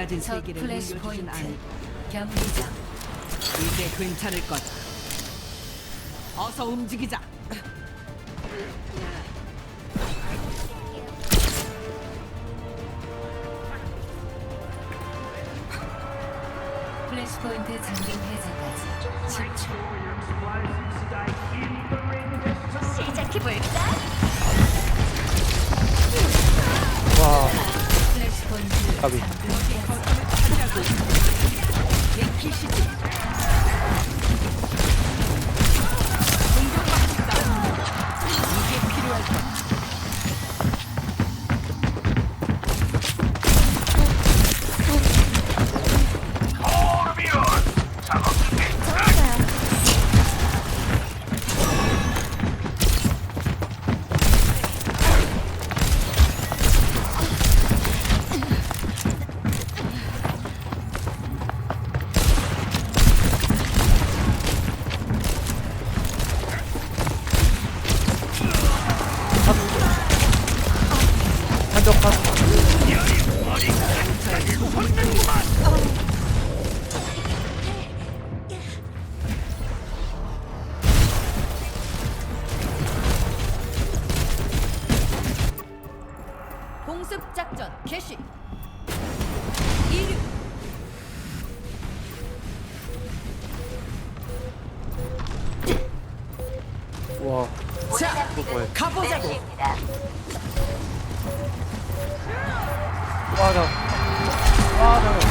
망가진 첫 세계를 플래시 물려주진 포인트 않을 경기장 이제 괜찮을 거다. 어서 움직이자. 플래시 포인트 잠금 해제까지 10초 시작해볼까? 와, 플래시 포인트. 잠금 개시. 이륙. 와, 자, 뭐야? 가보자고. 와, 나. 와, 나.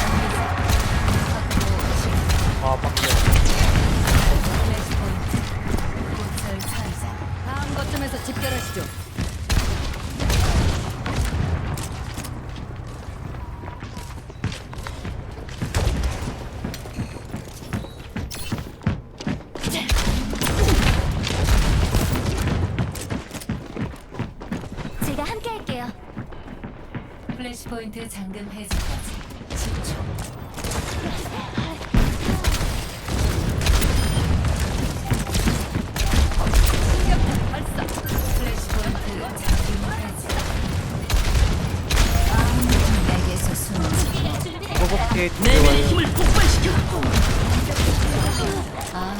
플래시 포인트 잠금 해제까지 10초 발사. 플래시 포인트 잠금 해제 내게서 숨지 호복게 내면의 들어와요. 힘을 폭발시켜. 아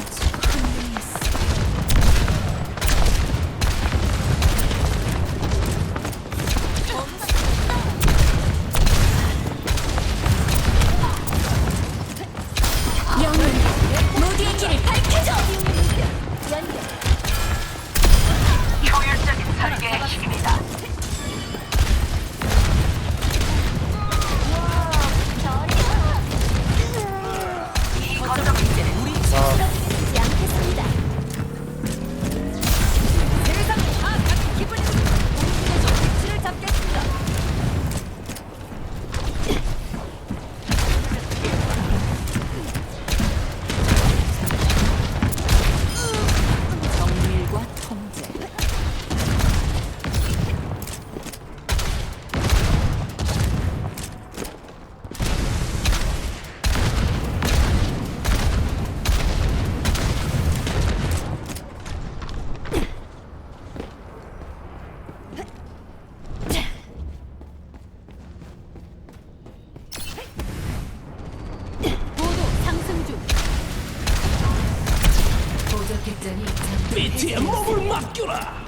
밑에 몸을 맡겨라.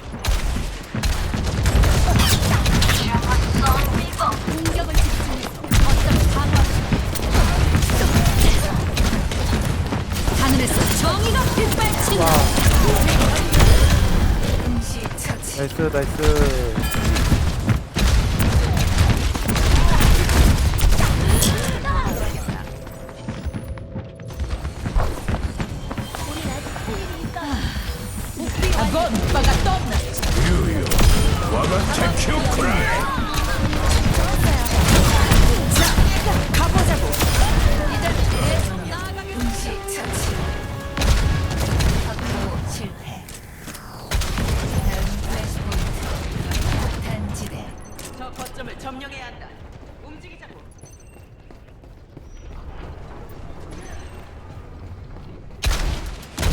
공격을 집중해서 정의가 빛발친다. 나이스, 나이스. 점령해야 한다. 움직이자고.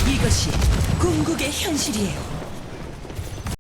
이것이 궁극의 현실이에요.